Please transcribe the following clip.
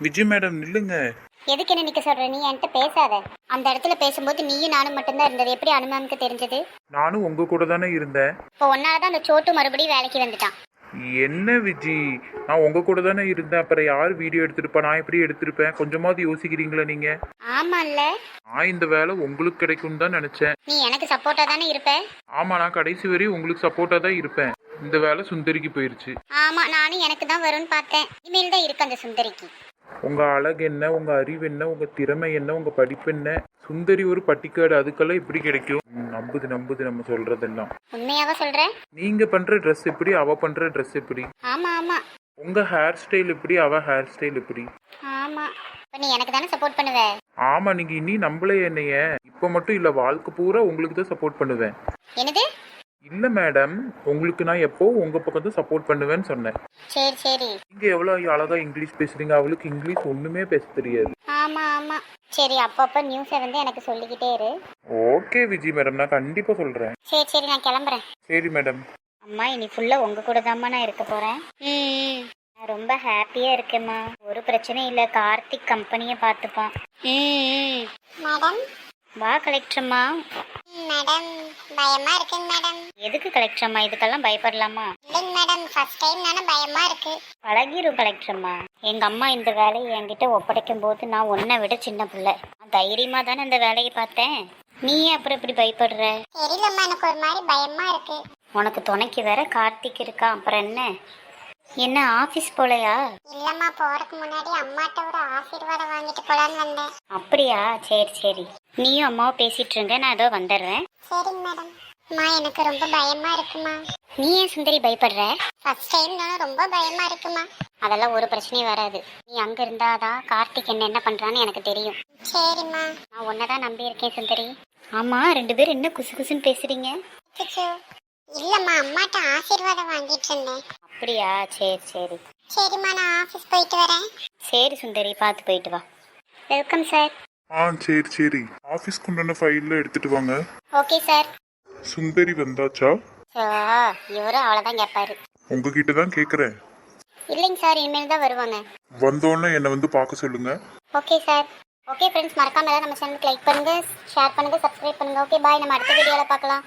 Vijay madam நில்லுங்க. எதுக்கு என்ன நிக்க சொல்ற? நீ என்கிட்ட பேசாத. அந்த இடத்துல பேசும்போது நீயும் நானும் மட்டும்தான் இருந்தது. எப்படி அனுமானுக்கு தெரிஞ்சது? நானும் உங்க கூட தானே இருந்தேன். இப்போ ஒன்னாலதான் அந்த சோட்டு மறுபடியும் வேலைக்கு வந்துட்டான். என்ன விஜி? நான் உங்க கூட தானே இருந்தேன். அப்புறம் யார் வீடியோ எடுத்திருப்பா? நான் எப்படி எடுத்திருப்பேன்? கொஞ்சமாவது யோசிக்கிறீங்களா நீங்க? ஆமால்ல. நான் இந்த வேலை உங்களுக்கு கிடைக்கும் தான் நினைச்சேன். நீ எனக்கு சப்போர்ட்டா தானே இருப்ப? ஆமா நான் கடைசி வரையும் உங்களுக்கு சப்போர்ட்டா தான் இருப்பேன். இந்த வேலை சுந்தரிக்கு போயிருச்சு. ஆமா நானும் எனக்கு தான் வரும்னு பார்த்தேன். இனிமேல் தான் இருக்கு அந்த சுந்தரிக்கு. உங்க அழகு என்ன உங்க அறிவு என்ன உங்க திறமை என்ன உங்க படிப்பு என்ன? சுந்தரி ஒரு பட்டிக்காடு அதுக்கெல்லாம் எப்படி கிடைக்கும். ம், நம்புது நம்புது நம்ம சொல்றதெல்லாம். உண்மையாவா சொல்ற? நீங்க பண்ற ட்ரெஸ் எப்படி அவ பண்ற ட்ரெஸ் எப்படி? ஆமா ஆமா. உங்க ஹேர் ஸ்டைல் எப்படி அவ ஹேர் ஸ்டைல் எப்படி? ஆமா. இப்ப நீ எனக்கு தானே சப்போர்ட் பண்ணுவ? ஆமா நீங்க இனி நம்பளே என்னைய. இப்ப மட்டும் இல்ல வாழ்க்கை பூரா உங்களுக்கு தான் சப்போர்ட் பண்ணுவேன். என்னது? இல்ல மேடம் உங்களுக்கு நான் எப்போ உங்க பக்கம் தான் சப்போர்ட் பண்ணுவேன்னு சொன்னேன். சரி சரி. நீங்க எவ்வளவு அழகா இங்கிலீஷ் பேசுறீங்க? அவளுக்கு இங்கிலீஷ் ஒண்ணுமே பேச தெரியாது. ஆமா ஆமா. சரி அப்பப்ப நியூஸை வந்து எனக்கு சொல்லிக்கிட்டே இரு. ஓகே விஜய் மேடம் நான் கண்டிப்பா சொல்றேன். சரி சரி நான் கிளம்புறேன். சரி மேடம் அம்மா இனி ஃபுல்லா உங்க கூட தாம்மா நான் இருக்க போறேன். ம் நான் ரொம்ப ஹாப்பியா இருக்கேம்மா. ஒரு பிரச்சனையும் இல்ல. கார்த்திக் கம்பெனியை பார்த்துப்பான். ம் மேடம் வா கலெக்டர்மா மேடம். பயமா இருக்குங்க மேடம். எதுக்கு கலெக்டர்மா இதுக்கெல்லாம் பயப்படலாமா? இல்லைங்க மேடம். ஃபர்ஸ்ட் டைம் தானே பயமா இருக்கு. பழகிரும் கலெக்டர்மா எங்க அம்மா இந்த வேலையை என்கிட்ட ஒப்படைக்கும் போது நான் உன்னை விட சின்ன பிள்ளை. நான் தைரியமா தானே இந்த வேலையை பார்த்தேன். நீ அப்புறம் இப்படி பயப்படுற? தெரியலம்மா. எனக்கு ஒரு மாதிரி பயமா இருக்கு. உனக்கு துணைக்கு வேற கார்த்திக் இருக்கா? அப்புறம் என்ன? என்ன ஆபீஸ் போலையா? இல்லம்மா. போறதுக்கு முன்னாடி அம்மாட்ட ஒரு ஆசீர்வாதம் வாங்கிட்டு போலான்னு வந்தேன். அப்படியா? சரி சரி. நீயும் அம்மாவும் பேசிட்டு இருங்க நான் ஏதோ வந்துடுறேன். சரிங்க மேடம். அம்மா எனக்கு ரொம்ப பயமா இருக்குமா? நீ ஏன் சுந்தரி பயப்படுற? ஃபர்ஸ்ட் டைம் தானே ரொம்ப பயமா இருக்குமா? அதெல்லாம் ஒரு பிரச்சனையும் வராது. நீ அங்க இருந்தாதான் கார்த்திக் என்ன என்ன பண்றான்னு எனக்கு தெரியும். சரிம்மா. நான் உன்னதான் நம்பி இருக்கேன் சுந்தரி. ஆமா ரெண்டு பேரும் என்ன குசு குசுன்னு பேசுறீங்க? அச்சச்சோ. இல்லம்மா அம்மாட்ட ஆசீர்வாதம் வாங்கிட்டு இருந்தேன். அப்படியா? சரி சரி. சரிம்மா நான் ஆபீஸ் போயிட்டு வரேன். சரி சுந்தரி பார்த்து போயிட்டு வா. வெல்கம் சார் ஆ சரி சரி. ஆஃபீஸ்க்கு உண்டான ஃபைல்லாம் எடுத்துட்டு வாங்க. Okay sir. சுந்தரி வந்தாச்சா? இவரும் அவ்வளோதான் கேட்பாரு உங்ககிட்ட தான் கேக்குறேன். இல்லைங்க சார் இனிமேல் தான் வருவாங்க. வந்தோடனே என்னை வந்து பார்க்க சொல்லுங்க. Okay sir. ஓகே ஃப்ரெண்ட்ஸ் மறக்காம எல்லாரும் நம்ம சேனலுக்கு லைக் பண்ணுங்க ஷேர் பண்ணுங்க சப்ஸ்கிரைப் பண்ணுங்க. ஓகே பாய் நம்ம அடுத்த வீடியோவில் பார்க்கலாம்.